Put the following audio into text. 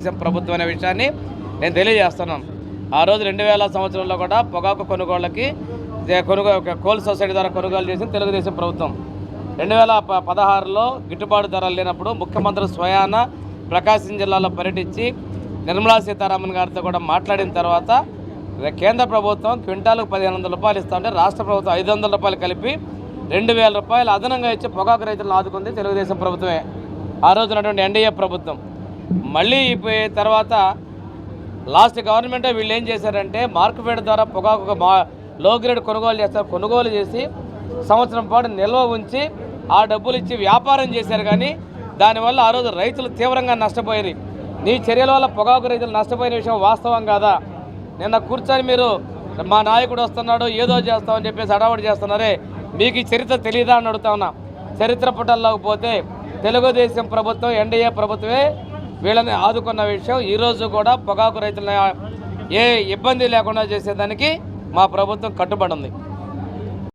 దేశం ప్రభుత్వం అనే విషయాన్ని నేను తెలియజేస్తున్నాను ఆ రోజు రెండు వేల సంవత్సరంలో కూడా పొగాకు కొనుగోళ్ళకి కొనుగోలు కోల్ సొసైటీ ద్వారా కొనుగోలు చేసింది తెలుగుదేశం ప్రభుత్వం. రెండు వేల ప- పదహారులో గిట్టుబాటు ధరలు లేనప్పుడు ముఖ్యమంత్రి స్వయాన ప్రకాశం జిల్లాలో పర్యటించి నిర్మలా సీతారామన్ గారితో కూడా మాట్లాడిన తర్వాత కేంద్ర ప్రభుత్వం క్వింటాలకు పదిహేను వందల రూపాయలు ఇస్తా ఉంటే రాష్ట్ర ప్రభుత్వం ఐదు వందల రూపాయలు కలిపి రెండు వేల రూపాయలు అదనంగా ఇచ్చి పొగాకు రైతులను ఆదుకుంది తెలుగుదేశం ప్రభుత్వమే. ఆ రోజు ఉన్నటువంటి ఎన్డీఏ ప్రభుత్వం. మళ్ళీ అయిపోయే తర్వాత లాస్ట్ గవర్నమెంటే వీళ్ళు ఏం చేశారంటే మార్కెట్ ద్వారా పొగాకు మా లో గ్రేడ్ కొనుగోలు చేస్తారు. కొనుగోలు చేసి సంవత్సరం పాటు నిల్వ ఉంచి ఆ డబ్బులు ఇచ్చి వ్యాపారం చేశారు కానీ దానివల్ల ఆ రోజు రైతులు తీవ్రంగా నష్టపోయారు నీ చర్యల వల్ల పొగాకు రైతులు నష్టపోయిన విషయం వాస్తవం కాదా? నిన్న కూర్చొని మీరు మా నాయకుడు వస్తున్నాడు ఏదో చేస్తామని చెప్పేసి అడావుడి చేస్తున్నారే. మీకు ఈ చరిత్ర తెలియదా అని అడుగుతా ఉన్నా. చరిత్ర పుటల్లోకి పోతే తెలుగుదేశం ప్రభుత్వం ఎన్డీఏ ప్రభుత్వమే వీళ్ళని ఆదుకున్న విషయం ఈరోజు కూడా పొగాకు రైతులను ఏ ఇబ్బంది లేకుండా చేసేదానికి మా ప్రభుత్వం కట్టుబడి ఉంది.